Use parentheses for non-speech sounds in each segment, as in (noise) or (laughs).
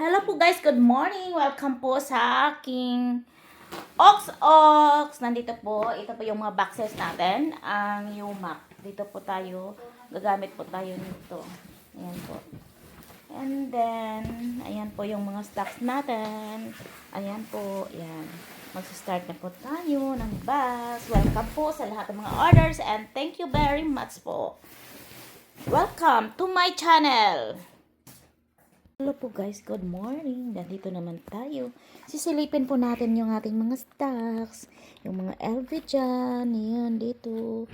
Hello po guys, good morning. Welcome po sa aking Ox Ox. Nandito po, ito po yung mga boxes natin, ang Yumac. Dito po tayo, gagamit po tayo nito. Ayan po. And then, ayan po yung mga stocks natin. Ayan po, ayan. Magsa-start na po tayo ng box. Welcome po sa lahat ng mga orders and thank you very much po. Welcome to my channel. Hello po guys, good morning. Nandito naman tayo. Sisilipin po natin yung ating mga stocks. Yung mga LV dyan. Ayan, dito.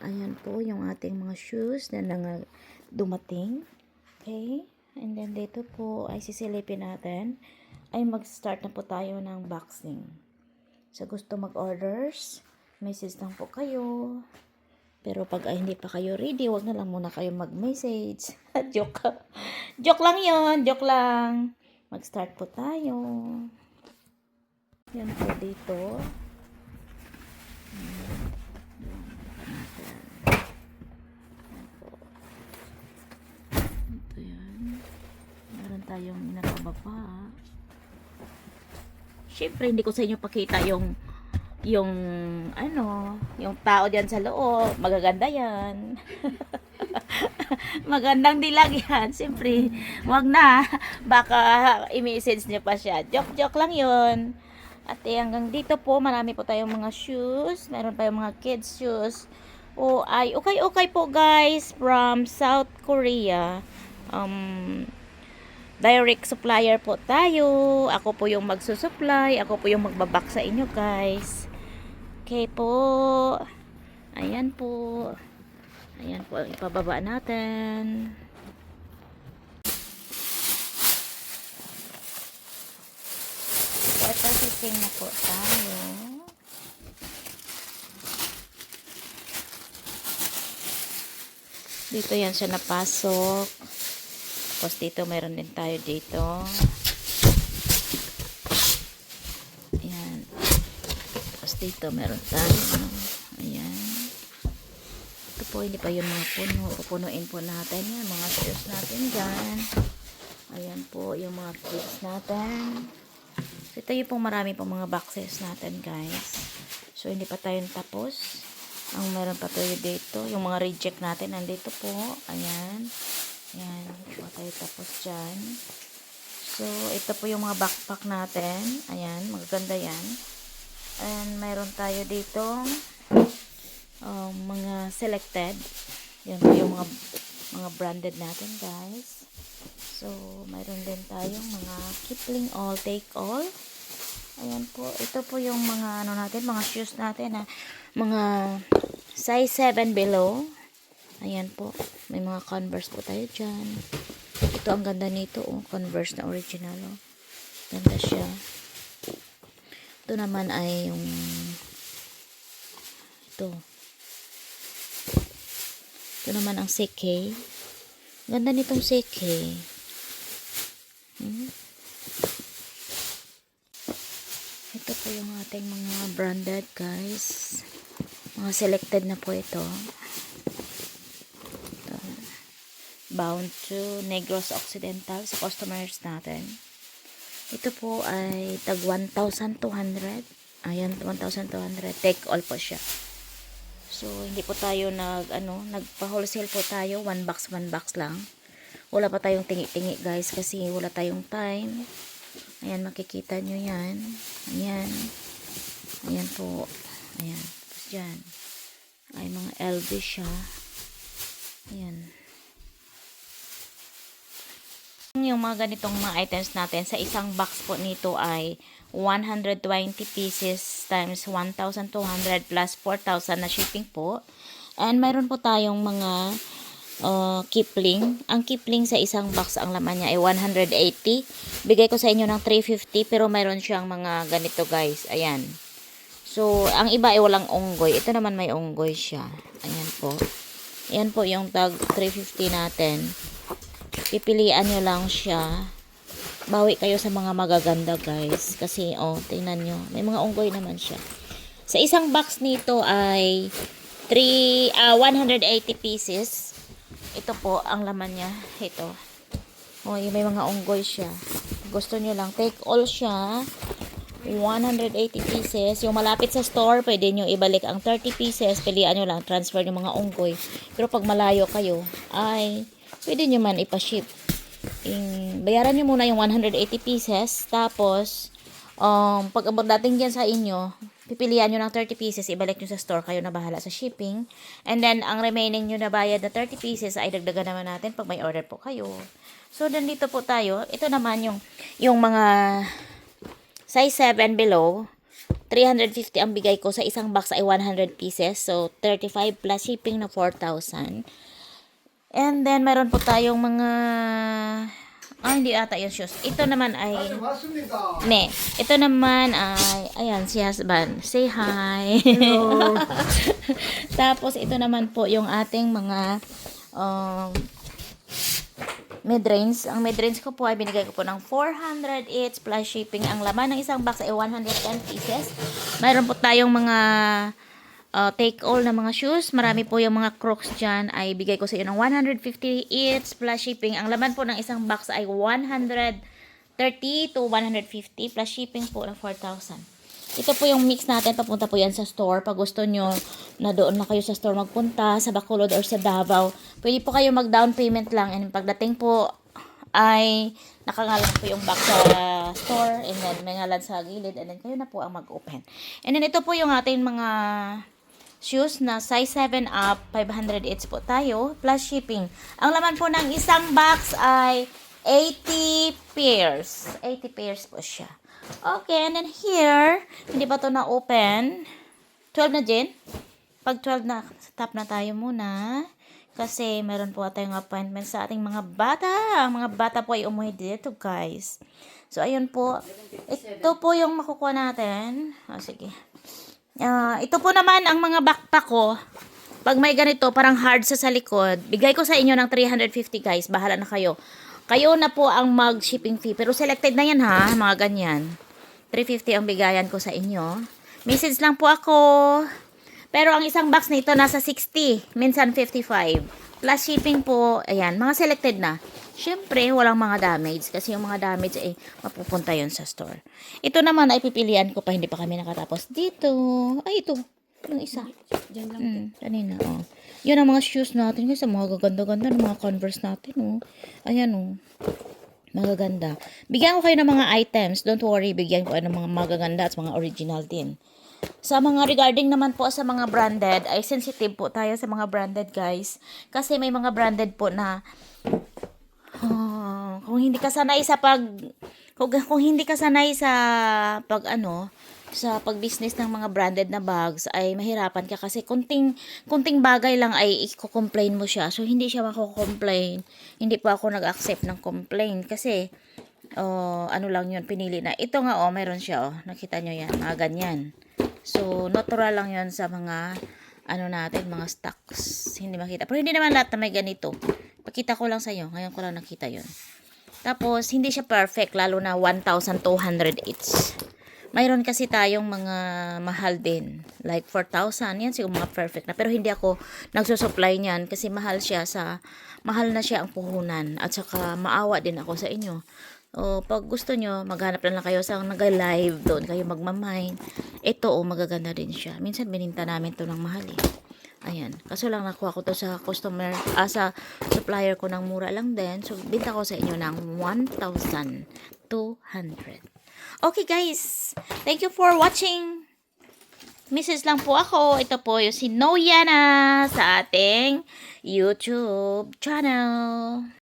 Ayan po yung ating mga shoes na nang dumating. Okay? And then dito po ay sisilipin natin. Ay mag-start na po tayo ng boxing. Sa gusto mag-orders, message lang po kayo. Pero pag ay hindi pa kayo ready, wag na lang muna kayo mag-message. (laughs) joke. Joke lang yon joke lang. Mag-start po tayo. Yan po dito. Ito yan. Meron tayong nakababa. Siyempre, hindi ko sa inyo pakita yung yung ano, yung tao diyan sa loob, magaganda 'yan. (laughs) Magandang dilag yan. (laughs) Siyempre, wag na. Baka i-message niyo pa siya. Joke-joke lang yon At eh, hanggang dito po, marami po tayong mga shoes. Meron tayong mga kids shoes. O ay, okay-okay po guys from South Korea. Um, direct supplier po tayo. Ako po yung magsusupply. Ako po yung magbabak sa inyo guys. Okay po. Ayan po. Ayan po ang ipababa natin. Ito sising na po tayo. Dito yan siya napasok. Tapos dito meron din tayo dito. Ayan. Tapos dito meron tayo. Po, hindi pa yung mga puno. Pupunuin po natin yan. Mga shoes natin dyan. Ayan po, yung mga kids natin. So, ito yung pong marami pong mga boxes natin, guys. So, hindi pa tayo tapos. Ang meron pa tayo dito. Yung mga reject natin, nandito po. Ayan. Ayan. Hindi pa tayo tapos dyan. So, ito po yung mga backpack natin. Ayan, magaganda yan. And meron tayo dito selected. Yan yung mga mga branded natin, guys. So, mayroon din tayong mga Kipling All Take All. Ayan po. Ito po yung mga ano natin, mga shoes natin na mga size 7 below. Ayan po. May mga Converse po tayo dyan. Ito ang ganda nito, oh. Converse na original, oh. Ganda siya. Ito naman ay yung ito. Ito naman ang CK. Ganda nitong CK. Hmm? Ito po yung ating mga branded guys. Mga selected na po ito. ito. Bound to Negros Occidental sa customers natin. Ito po ay tag 1,200. Ayan, 1,200. Take all po siya. So, hindi po tayo nag, ano, nagpa-wholesale po tayo. One box, one box lang. Wala pa tayong tingi-tingi guys kasi wala tayong time. Ayan, makikita nyo yan. Ayan. Ayan po. Ayan. Tapos dyan. Ay, mga LV siya. Ayan. Yung mga ganitong mga items natin, sa isang box po nito ay 120 pieces times 1,200 plus 4,000 na shipping po. And mayroon po tayong mga uh, Kipling. Ang Kipling sa isang box, ang laman niya ay 180. Bigay ko sa inyo ng 350 pero mayroon siyang mga ganito guys. Ayan. So, ang iba ay walang unggoy. Ito naman may unggoy siya. Ayan po. Ayan po yung tag 350 natin. Pipilian nyo lang siya. Bawi kayo sa mga magaganda guys. Kasi, oh, tingnan nyo. May mga unggoy naman siya. Sa isang box nito ay 3, uh, 180 pieces. Ito po, ang laman niya. Ito. Oh, may mga unggoy siya. gusto nyo lang, take all siya. 180 pieces. Yung malapit sa store, pwede nyo ibalik ang 30 pieces. Pilihan nyo lang, transfer yung mga unggoy. Pero pag malayo kayo, ay, pwede nyo man ipaship. In, bayaran nyo muna yung 180 pieces. Tapos, um, pag dating dyan sa inyo, pipilian nyo ng 30 pieces, ibalik nyo sa store, kayo na bahala sa shipping. And then, ang remaining nyo na bayad na 30 pieces, ay dagdagan naman natin pag may order po kayo. So, nandito po tayo. Ito naman yung, yung mga size 7 below. 350 ang bigay ko sa isang box ay 100 pieces. So, 35 plus shipping na 4,000. And then, meron po tayong mga... Ah, hindi ata yung shoes. Ito naman ay... Ne. Ito naman ay... Ayan, si husband. Say hi. (laughs) Tapos, ito naman po yung ating mga... Um, midrange. Ang midrange ko po ay binigay ko po ng 400 each plus shipping. Ang laman ng isang box ay 110 pieces. Mayroon po tayong mga uh, take-all na mga shoes. Marami po yung mga crocs dyan. Ay bigay ko sa iyo ng 150 each plus shipping. Ang laman po ng isang box ay 130 to 150 plus shipping po ng 4,000. Ito po yung mix natin. Papunta po yan sa store. Pag gusto nyo na doon na kayo sa store magpunta, sa Bacolod or sa Davao, pwede po kayo mag-down payment lang. And pagdating po ay nakangalan po yung box sa store and then may ngalan sa gilid and then kayo na po ang mag-open. And then ito po yung ating mga shoes na size 7 up, 500 each po tayo, plus shipping. Ang laman po ng isang box ay 80 pairs. 80 pairs po siya. Okay, and then here, hindi pa to na-open. 12 na, Jen? Pag 12 na, stop na tayo muna. Kasi meron po tayong appointment sa ating mga bata. Ang mga bata po ay umuwi dito, guys. So, ayun po. Ito po yung makukuha natin. Ah, sige. Ah, ito po naman ang mga backpack ko. Pag may ganito, parang hard sa sa likod, bigay ko sa inyo ng 350 guys. Bahala na kayo. Kayo na po ang mag-shipping fee. Pero selected na yan ha, mga ganyan. 350 ang bigayan ko sa inyo. Message lang po ako. Pero ang isang box nito nasa 60, minsan 55. Plus shipping po, ayan, mga selected na. Siyempre, walang mga damage kasi yung mga damage ay mapupunta yon sa store. Ito naman ay pipilian ko pa, hindi pa kami nakatapos dito. Ay, ito. Yung isa. Diyan lang. Hmm, kanina, oh. Yun ang mga shoes natin. Kasi mga gaganda-ganda ng mga Converse natin, oh. Ayan, oh. Magaganda. Bigyan ko kayo ng mga items. Don't worry, bigyan ko kayo ng mga magaganda at mga original din. Sa mga regarding naman po sa mga branded, ay sensitive po tayo sa mga branded, guys. Kasi may mga branded po na ah, kung hindi ka sanay sa pag kung, kung hindi ka sanay sa pag ano sa pag-business ng mga branded na bags ay mahirapan ka kasi kunting kunting bagay lang ay i-complain mo siya. So hindi siya mako-complain. Hindi po ako nag-accept ng complaint kasi oh, ano lang yun, pinili na. Ito nga oh, meron siya oh. Nakita nyo yan, mga ganyan. So natural lang yun sa mga ano natin, mga stocks. Hindi makita. Pero hindi naman lahat na may ganito. Pakita ko lang sa iyo. Ngayon ko lang nakita yun. Tapos, hindi siya perfect, lalo na 1,200 each. Mayroon kasi tayong mga mahal din. Like 4,000. Yan siguro mga perfect na. Pero hindi ako nagsusupply niyan kasi mahal siya sa, mahal na siya ang puhunan. At saka maawa din ako sa inyo. O, pag gusto nyo, maghanap lang, lang kayo sa nag-live doon, kayo magmamine. Ito, oh, magaganda din siya. Minsan, bininta namin to ng mahal eh. Ayan. Kaso lang nakuha ko to sa customer, ah, sa supplier ko ng mura lang din. So, binta ko sa inyo ng 1,200. Okay, guys. Thank you for watching. Mrs. lang po ako. Ito po yung si Noyana sa ating YouTube channel.